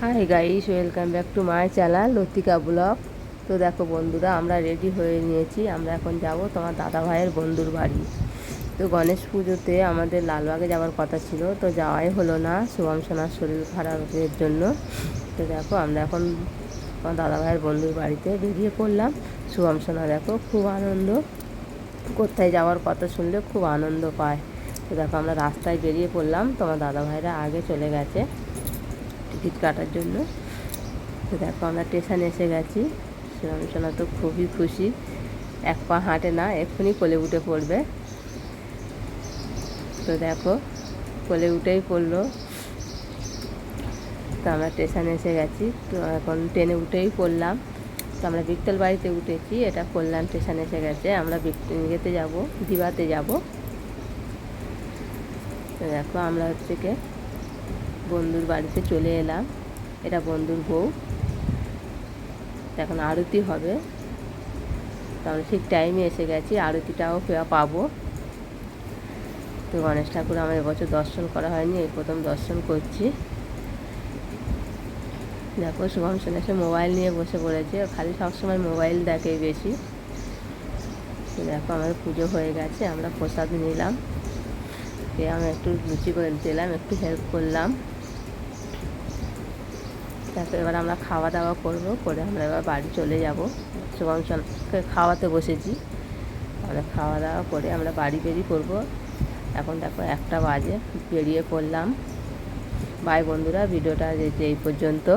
Hi guys welcome back to my channel Latika vlog তো দেখো বন্ধুরা, আমরা রেডি হয়ে নিয়েছি। আমরা এখন যাব তোমার দাদা ভাইয়ের বন্ধুর বাড়ি। তো গণেশ পুজোতে আমাদের লালবাগে যাওয়ার কথা ছিল, তো যাওয়াই হলো না শুভম সোনার শরীর খারাপের জন্য। তো দেখো, আমরা এখন আমার দাদা ভাইয়ের বন্ধুর বাড়িতে বেরিয়ে পড়লাম। শুভম সোনা দেখো, খুব আনন্দ। কোথায় যাওয়ার কথা শুনলে খুব আনন্দ পায়। তো দেখো, আমরা রাস্তায় বেরিয়ে পড়লাম। তোমার দাদা ভাইরা আগে চলে গেছে। টিকিট কাটার জন্য। তো দেখো আমরা স্টেশনে এসে গেছি। সোনা তো খুবই খুশি। এক পা হাঁটে না, এক্ষুনি কোলে উঠে পড়বে। তো দেখো, কোলে উঠেই পড়ল। তো আমরা স্টেশনে এসে গেছি। তো এখন ট্রেনে উঠেই পড়লাম। তো আমরা বিকতল বাড়িতে উঠেছি। এটা কল্যাণ স্টেশনে এসে গেছে। আমরা ইয়েতে যাব, দিবাতে যাব। তো দেখো আমরা হচ্ছে কে বন্ধুর বাড়িতে চলে এলাম। এটা বন্ধুর বউ। এখন আরতি হবে। তো আমরা ঠিক টাইমে এসে গেছি। আরতিটাও পাবো। তো গণেশ ঠাকুর আমার এবছর দর্শন করা হয়নি। এই প্রথম দর্শন করছি। দেখো, শুভম এসে মোবাইল নিয়ে বসে পড়েছে। খালি সবসময় মোবাইল দেখে বেশি। দেখো, আমাদের পুজো হয়ে গেছে। আমরা প্রসাদ নিলাম। আমি একটু লুচি করে দিলাম একটু হেল্প করলাম। তারপর এবার আমরা খাওয়া দাওয়া করব, করে আমরা এবার বাড়ি চলে যাব। শুভম সনকে খাওয়াতে বসেছি। আমরা খাওয়া দাওয়া করে আমরা বাড়ি বেরি করব এখন দেখো একটা বাজে, বেরিয়ে পড়লাম। ভাই বন্ধুরা, ভিডিওটা যে এই পর্যন্ত।